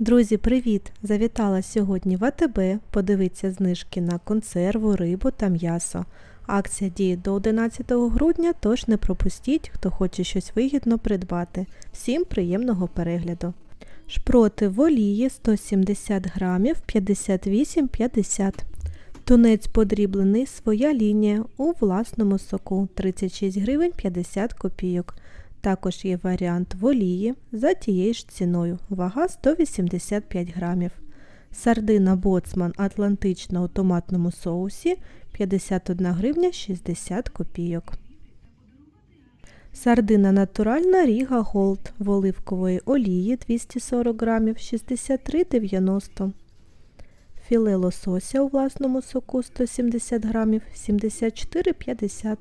Друзі, привіт! Завітала сьогодні в АТБ. Подивіться знижки на консерву, рибу та м'ясо. Акція діє до 11 грудня, тож не пропустіть, хто хоче щось вигідно придбати. Всім приємного перегляду. Шпроти в олії 170 грамів 58,50. Тунець подріблений своя лінія у власному соку 36 гривень 50 копійок. Також є варіант в олії за тією ж ціною, вага 185 грамів. Сардина боцман атлантична у томатному соусі 51 гривня 60 копійок. Сардина натуральна Ріга Голд в оливкової олії 240 грамів 63,90. Філе лосося у власному соку 170 грамів 74,50.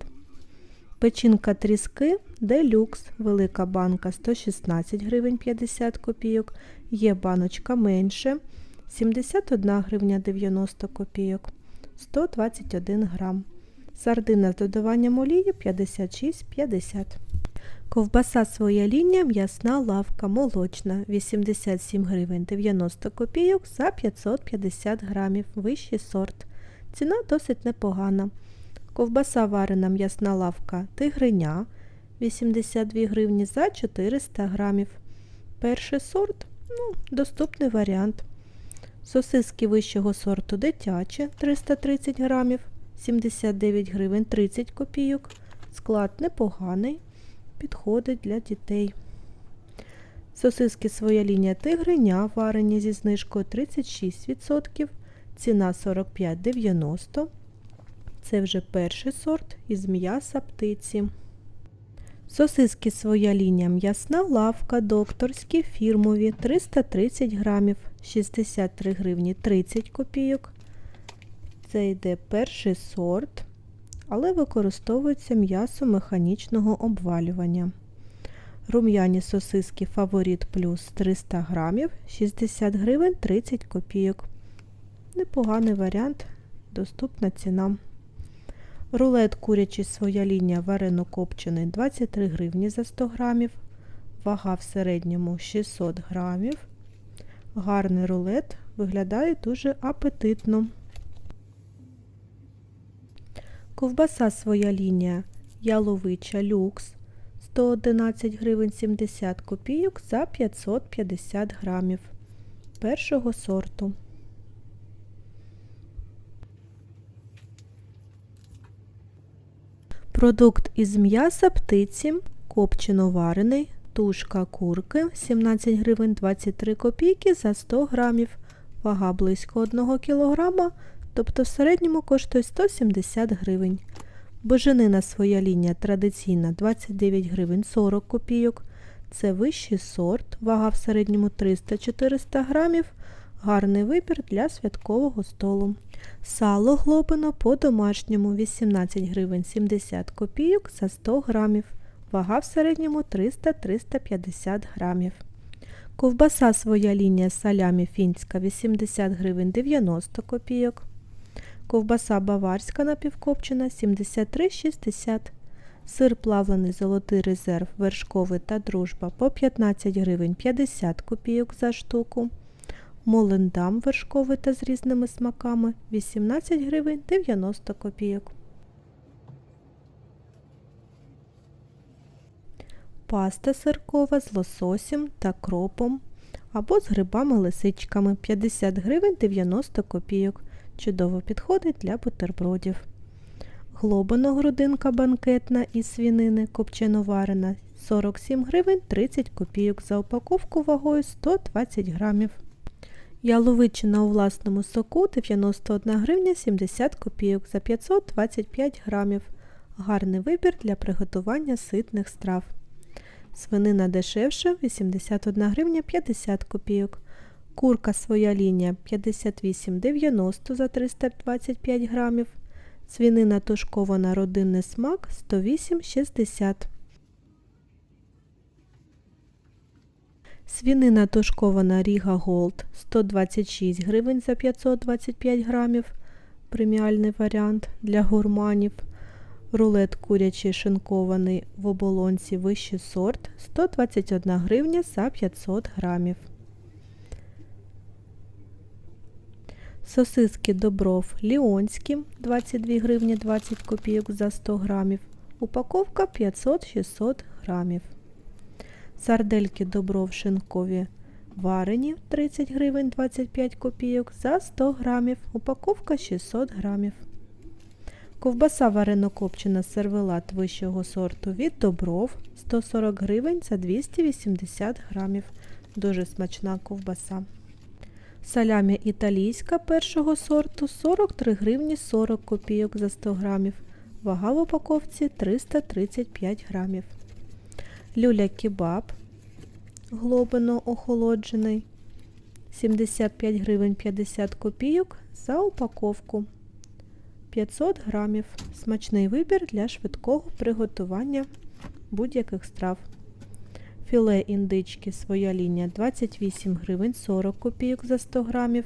Печінка тріски делюкс, велика банка 116 гривень 50 копійок, є баночка менше 71 гривня 90 копійок, 121 грам. Сардина з додаванням олії 56,50. Ковбаса своя лінія м'ясна лавка молочна 87 гривень 90 копійок за 550 грамів, вищий сорт. Ціна досить непогана. Ковбаса варена м'ясна лавка тигриня 82 гривні за 400 грамів. Перший сорт ну, доступний варіант. Сосиски вищого сорту дитячі 330 грамів 79 гривень 30 копійок. Склад непоганий, підходить для дітей. Сосиски своя лінія тигриня варені зі знижкою 36%, ціна 45,90 це вже перший сорт із м'яса птиці. Сосиски своя лінія м'ясна лавка, докторські фірмові 330 грамів, 63 гривні 30 копійок. Це йде перший сорт, але використовується м'ясо механічного обвалювання. Рум'яні сосиски Фаворит плюс 300 грамів, 60 гривень 30 копійок. Непоганий варіант, доступна ціна. Рулет курячий своя лінія варено копчений 23 гривні за 100 грамів. Вага в середньому 600 грамів. Гарний рулет виглядає дуже апетитно. Ковбаса своя лінія яловича люкс 111 гривень 70 копійок за 550 грамів першого сорту. Продукт із м'яса птиці, копчено варений, тушка курки 17 гривень 23 копійки за 100 грамів, вага близько 1 кг, тобто в середньому коштує 170 гривень. Боженина своя лінія традиційна 29 гривень 40 копійок. Це вищий сорт, вага в середньому 300-400 грамів. Гарний вибір для святкового столу. Сало глобино по-домашньому 18 гривень 70 копійок за 100 грамів. Вага в середньому 300-350 грамів. Ковбаса своя лінія салямі фінська 80 гривень 90 копійок. Ковбаса баварська напівкопчена 73,60 Сир плавлений золотий резерв вершковий та дружба по 15 гривень 50 копійок за штуку. Молендам вершковий та з різними смаками 18 гривень 90 копійок. Паста сиркова з лососем та кропом або з грибами-лисичками 50 гривень 90 копійок. Чудово підходить для бутербродів. Глобана грудинка банкетна із свінини копчено-варена 47 гривень 30 копійок за упаковку вагою 120 грамів. Яловичина у власному соку 91 гривня 70 копійок за 525 грамів. Гарний вибір для приготування ситних страв. Свинина дешевша 81 гривня 50 копійок. Курка своя лінія 58,90 за 325 грамів. Свинина тушкована родинний смак 108,60 Свінина тушкована Ріга Голд 126 гривень за 525 грамів. Преміальний варіант для гурманів. Рулет курячий шинкований в оболонці вищий сорт 121 гривня за 500 грамів. Сосиски Добров Ліонські 22 гривні 20 копійок за 100 грамів. Упаковка 500-600 грамів. Сардельки Добров шинкові варені 30 гривень 25 копійок за 100 грамів. Упаковка 600 грамів. Ковбаса варено-копчена сервелат вищого сорту від Добров 140 гривень за 280 грамів. Дуже смачна ковбаса. Салямі італійська першого сорту 43 гривні 40 копійок за 100 грамів. Вага в упаковці 335 грамів. Люля кебаб глобино охолоджений 75 гривень 50 копійок за упаковку. 500 грамів. Смачний вибір для швидкого приготування будь-яких страв. Філе індички своя лінія 28 гривень 40 копійок за 100 грамів.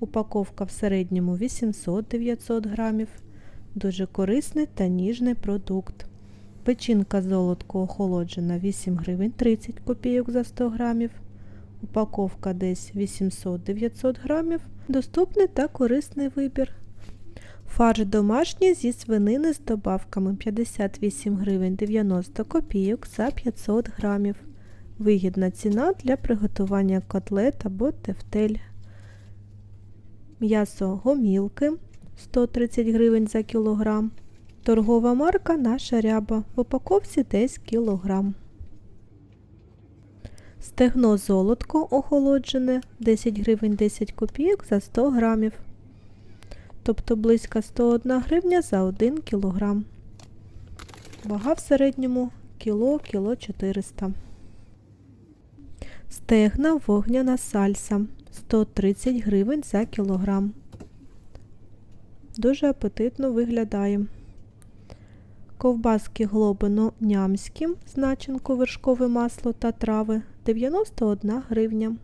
Упаковка в середньому 800-900 грамів. Дуже корисний та ніжний продукт. Печінка золотко охолоджена 8 гривень 30 копійок за 100 грамів. Упаковка десь 800-900 грамів. Доступний та корисний вибір. Фарш домашній зі свинини з добавками 58 гривень 90 копійок за 500 грамів. Вигідна ціна для приготування котлет або тефтель. М'ясо гомілки 130 гривень за кілограм. Торгова марка наша ряба. В упаковці десь кілограм. Стегно золотко охолоджене 10 гривень 10 копійок за 100 грамів. Тобто близько 101 гривня за 1 кілограм. Вага в середньому кіло, кіло 400. Стегна вогняна сальса 130 гривень за кілограм. Дуже апетитно виглядає. Ковбаски глобино нямські з начинку вершкове масло та трави 91 гривня.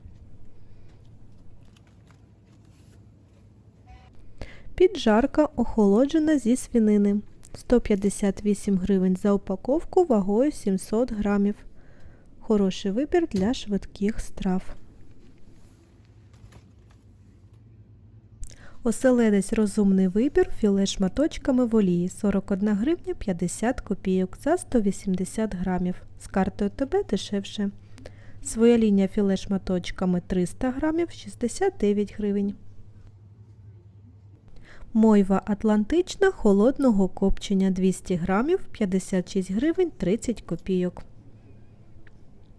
Піджарка охолоджена зі свинини 158 гривень за упаковку вагою 700 грамів. Хороший вибір для швидких страв. Оселедець розумний вибір філе шматочками в олії 41 гривня 50 копійок за 180 грамів. З картою ТБ дешевше. Своя лінія філе шматочками 300 грамів 69 гривень. Мойва атлантична холодного копчення 200 грамів 56 гривень 30 копійок.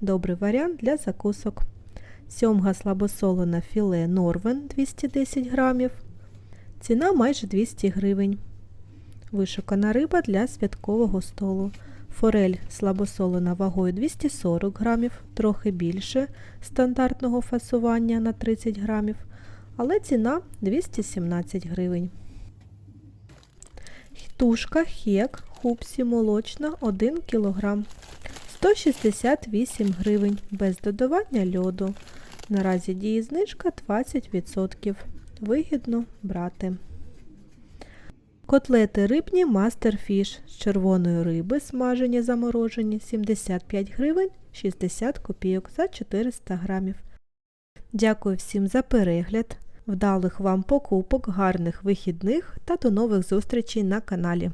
Добрий варіант для закусок. Сьомга слабосолена філе Норвен 210 грамів. Ціна майже 200 гривень. Вишукана риба для святкового столу. Форель слабосолена вагою 240 грамів, трохи більше стандартного фасування на 30 грамів, але ціна 217 гривень. Тушка хек хупсі молочна 1 кг. 168 гривень без додавання льоду. Наразі діє знижка 20%. Вигідно брати. Котлети рибні Masterfish з червоної риби, смажені заморожені 75 гривень 60 копійок за 400 грамів. Дякую всім за перегляд, вдалих вам покупок, гарних вихідних та до нових зустрічей на каналі.